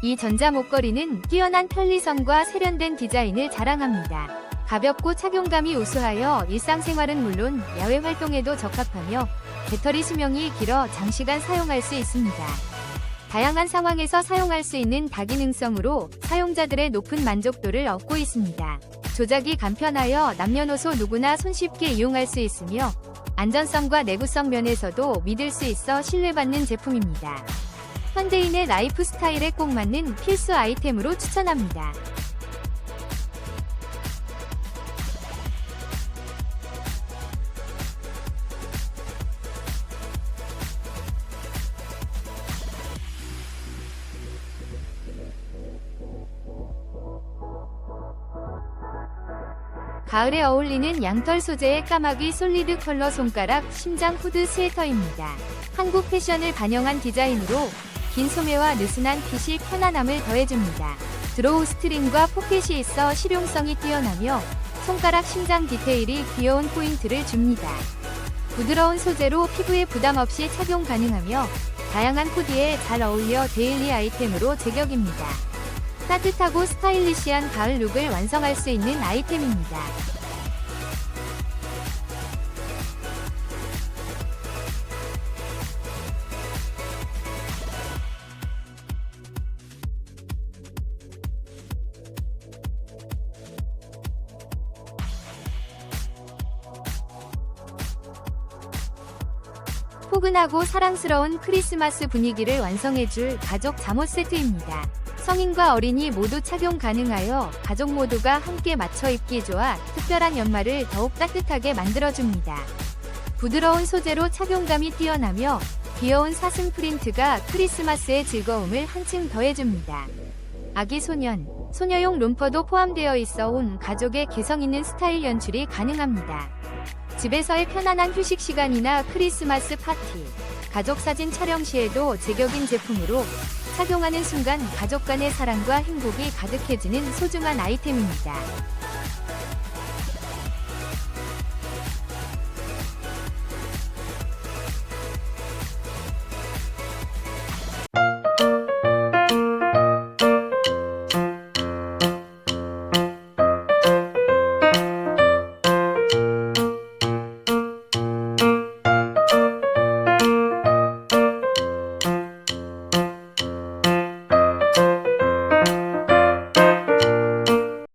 이 전자 목걸이는 뛰어난 편리성과 세련된 디자인을 자랑합니다. 가볍고 착용감이 우수하여 일상생활은 물론 야외 활동에도 적합하며 배터리 수명이 길어 장시간 사용할 수 있습니다. 다양한 상황에서 사용할 수 있는 다기능성으로 사용자들의 높은 만족도를 얻고 있습니다. 조작이 간편하여 남녀노소 누구나 손쉽게 이용할 수 있으며 안전성과 내구성 면에서도 믿을 수 있어 신뢰받는 제품입니다. 현대인의 라이프 스타일에 꼭 맞는 필수 아이템으로 추천합니다. 가을에 어울리는 양털 소재의 까마귀 솔리드 컬러 손가락 심장 후드 스웨터입니다. 한국 패션을 반영한 디자인으로 긴 소매와 느슨한 핏이 편안함을 더해줍니다. 드로우 스트링과 포켓이 있어 실용성이 뛰어나며 손가락 심장 디테일이 귀여운 포인트를 줍니다. 부드러운 소재로 피부에 부담 없이 착용 가능하며 다양한 코디에 잘 어울려 데일리 아이템으로 제격입니다. 따뜻하고 스타일리시한 가을 룩을 완성할 수 있는 아이템입니다. 포근하고 사랑스러운 크리스마스 분위기를 완성해줄 가족 잠옷 세트입니다. 성인과 어린이 모두 착용 가능하여 가족 모두가 함께 맞춰 입기 좋아 특별한 연말을 더욱 따뜻하게 만들어줍니다. 부드러운 소재로 착용감이 뛰어나며 귀여운 사슴 프린트가 크리스마스의 즐거움을 한층 더해줍니다. 아기 소년, 소녀용 롬퍼도 포함되어 있어 온 가족의 개성 있는 스타일 연출이 가능합니다. 집에서의 편안한 휴식 시간이나 크리스마스 파티, 가족 사진 촬영 시에도 제격인 제품으로 착용하는 순간 가족 간의 사랑과 행복이 가득해지는 소중한 아이템입니다.